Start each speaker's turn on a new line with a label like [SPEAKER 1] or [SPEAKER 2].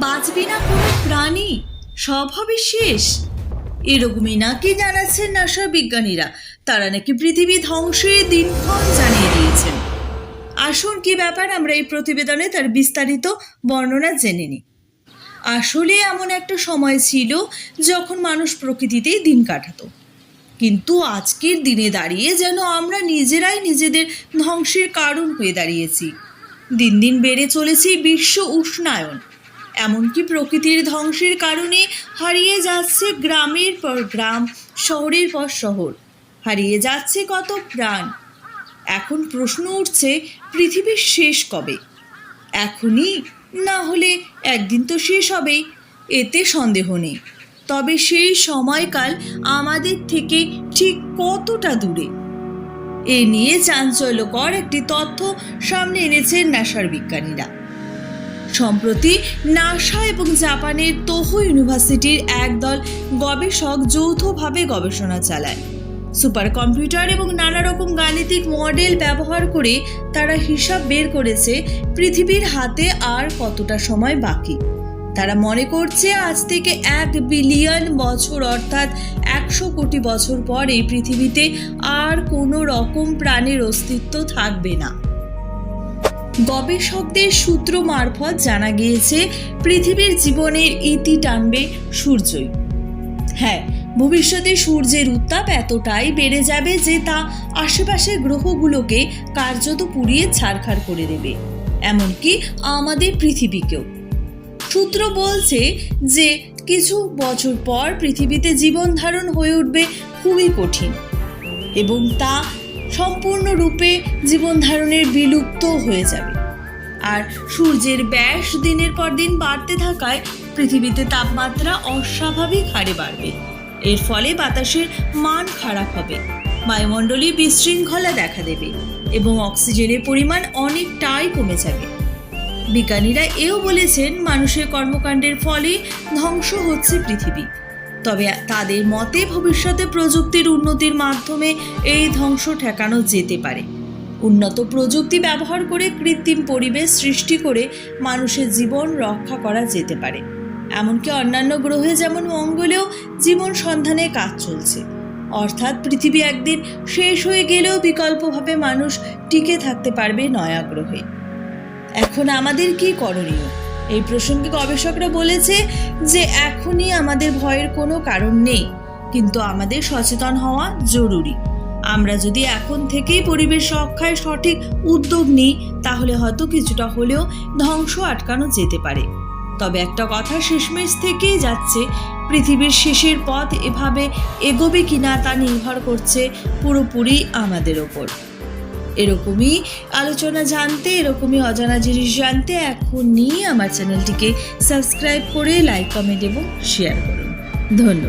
[SPEAKER 1] বাঁচবে না কোনো প্রাণী? সব হবে শেষ। এরকমই নাকি জানাচ্ছেন নাসা বিজ্ঞানীরা। তারা নাকি পৃথিবী ধ্বংসের দিনক্ষণ জানিয়ে দিয়েছেন। আসুন কি ব্যাপার আমরা এই প্রতিবেদনে তার বিস্তারিত বর্ণনা জেনে নিই। আসলে এমন একটা সময় ছিল যখন মানুষ প্রকৃতিতেই দিন কাটাতো। কিন্তু আজকের দিনে দাঁড়িয়ে যেন আমরা নিজেরাই নিজেদের ধ্বংসের কারণ হয়ে দাঁড়িয়েছি। দিন দিন বেড়ে চলেছে বিশ্ব উষ্ণায়ন। এমনকি প্রকৃতির ধ্বংসের কারণে হারিয়ে যাচ্ছে গ্রামের পর গ্রাম, শহরের পর শহর। হারিয়ে যাচ্ছে কত প্রাণ? এখন প্রশ্ন উঠছে, পৃথিবীর শেষ কবে? এখনই? না হলে একদিন তো শেষ হবেই, এতে সন্দেহ নেই। তবে সেই সময়কাল আমাদের থেকে ঠিক কতটা দূরে? এ নিয়ে চাঞ্চল্যকর একটি তথ্য সামনে এনেছেন নাসার বিজ্ঞানীরা। সম্প্রতি নাসা এবং জাপানের তোহো ইউনিভার্সিটির একদল গবেষক যৌথভাবে গবেষণা চালায়। সুপার কম্পিউটার এবং নানা রকম গাণিতিক মডেল ব্যবহার করে তারা হিসাব বের করেছে পৃথিবীর হাতে আর কতটা সময় বাকি। তারা মনে করছে আজ থেকে এক বিলিয়ন বছর অর্থাৎ একশো কোটি বছর পর এই পৃথিবীতে আর কোনো রকম প্রাণের অস্তিত্ব থাকবে না। গবেষকদের সূত্র মারফত জানা গিয়েছে, পৃথিবীর জীবনের ইতি টানবে সূর্যই। হ্যাঁ ভবিষ্যতে সূর্যের উত্তাপ এতটাই বেড়ে যাবে যে তা আশেপাশের গ্রহগুলোকে কার্যত পুড়িয়ে ছারখার করে দেবে। এমনকি আমাদের পৃথিবীকেও। সূত্র বলছে যে কিছু বছর পর পৃথিবীতে জীবন ধারণ হয়ে উঠবে খুবই কঠিন এবং তা সম্পূর্ণরূপে জীবন ধারণের বিলুপ্ত হয়ে যাবে। আর সূর্যের ব্যাস দিনের পর দিন বাড়তে থাকায় পৃথিবীতে তাপমাত্রা অস্বাভাবিক হারে বাড়বে। এর ফলে বাতাসের মান খারাপ হবে। বায়ুমণ্ডলে বিশৃঙ্খলা দেখা দেবে এবং অক্সিজেনের পরিমাণ অনেকটাই কমে যাবে। বিজ্ঞানীরা এও বলেছেন, মানুষের কর্মকাণ্ডের ফলে ধ্বংস হচ্ছে পৃথিবী। তবে তাদের মতে ভবিষ্যতে প্রযুক্তির উন্নতির মাধ্যমে এই ধ্বংস ঠেকানো যেতে পারে। উন্নত প্রযুক্তি ব্যবহার করে কৃত্রিম পরিবেশ সৃষ্টি করে মানুষের জীবন রক্ষা করা যেতে পারে। এমনকি অন্যান্য গ্রহে যেমন মঙ্গলেও জীবন সন্ধানে কাজ চলছে। অর্থাৎ পৃথিবী একদিন শেষ হয়ে গেলেও বিকল্পভাবে মানুষ টিকে থাকতে পারবে নয়া গ্রহে। এখন আমাদের কি করণীয়? এই প্রসঙ্গে গবেষকরা বলেছে যে এখনই আমাদের ভয়ের কোনো কারণ নেই, কিন্তু আমাদের সচেতন হওয়া জরুরি। আমরা যদি এখন থেকেই পরিবেশ রক্ষায় সঠিক উদ্যোগ নিই, তাহলে হয়তো কিছুটা হলেও ধ্বংস আটকানো যেতে পারে। তবে একটা কথা শেষমেশ থেকেই যাচ্ছে, পৃথিবীর শেষের পথ এভাবে এগোবে কিনা তা নির্ভর করছে পুরোপুরি আমাদের ওপর। এরকমই আলোচনা জানতে, এরকমই অজানা জিনিস জানতে এখনই আমার চ্যানেলটিকে সাবস্ক্রাইব করে, লাইক, কমেন্ট এবং শেয়ার করুন। ধন্যবাদ।